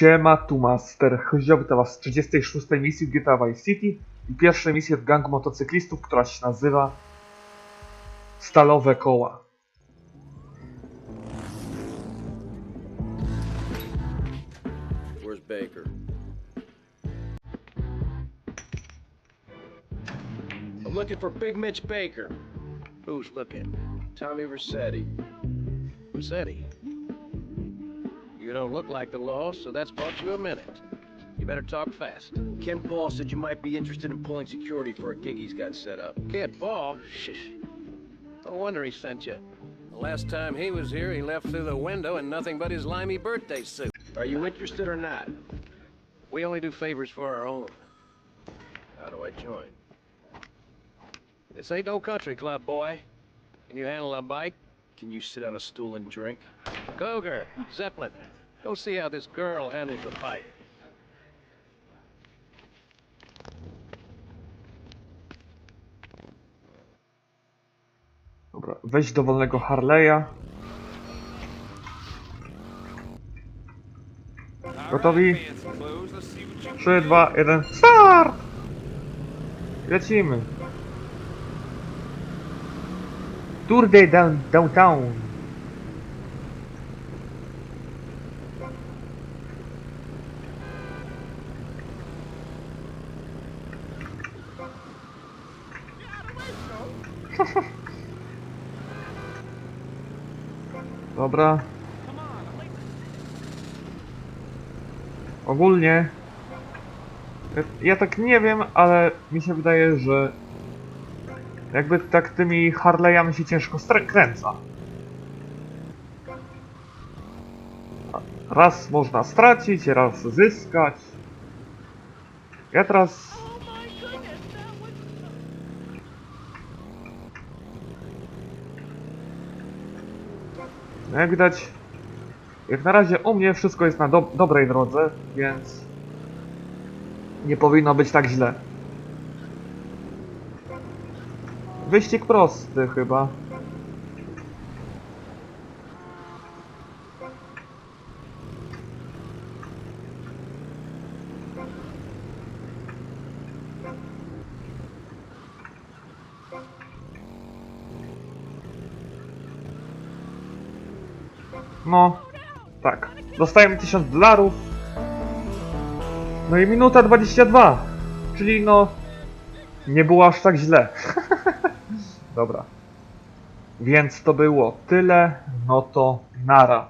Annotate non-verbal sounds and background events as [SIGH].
Siema, tu Master. To was z 36 misji w GTA Vice City i pierwszej misji w gangu motocyklistów, która się nazywa Stalowe Koła. Where's Baker? I'm looking for Big Mitch Baker. Who's looking? Tommy Rossetti. Rossetti? You don't look like the law, so that's bought you a minute. You better talk fast. Ken Paul said you might be interested in pulling security for a gig he's got set up. Ken Paul? Shh. No wonder he sent you. The last time he was here, he left through the window in nothing but his limey birthday suit. Are you interested or not? We only do favors for our own. How do I join? This ain't no country club, boy. Can you handle a bike? Can you sit on a stool and drink? Goger, Zeppelin, go see how this girl handles a bike. Dobra, wejdź do wolnego Harley'a. Gotowi? 3, 2, 1, start! Lecimy. Tour de down, downtown. [LAUGHS] Dobra. Ogólnie. Ja, tak nie wiem, ale mi się wydaje, że jakby tak tymi Harley'ami się ciężko kręca. Raz można stracić, raz zyskać. Ja teraz No jak widać, jak na razie u mnie wszystko jest na do dobrej drodze, więc nie powinno być tak źle. Wyścig prosty chyba. No, tak. Dostajemy 1000 dolarów. No i minuta 22. Czyli no, nie było aż tak źle. [LAUGHS] Dobra. Więc to było tyle. No to nara.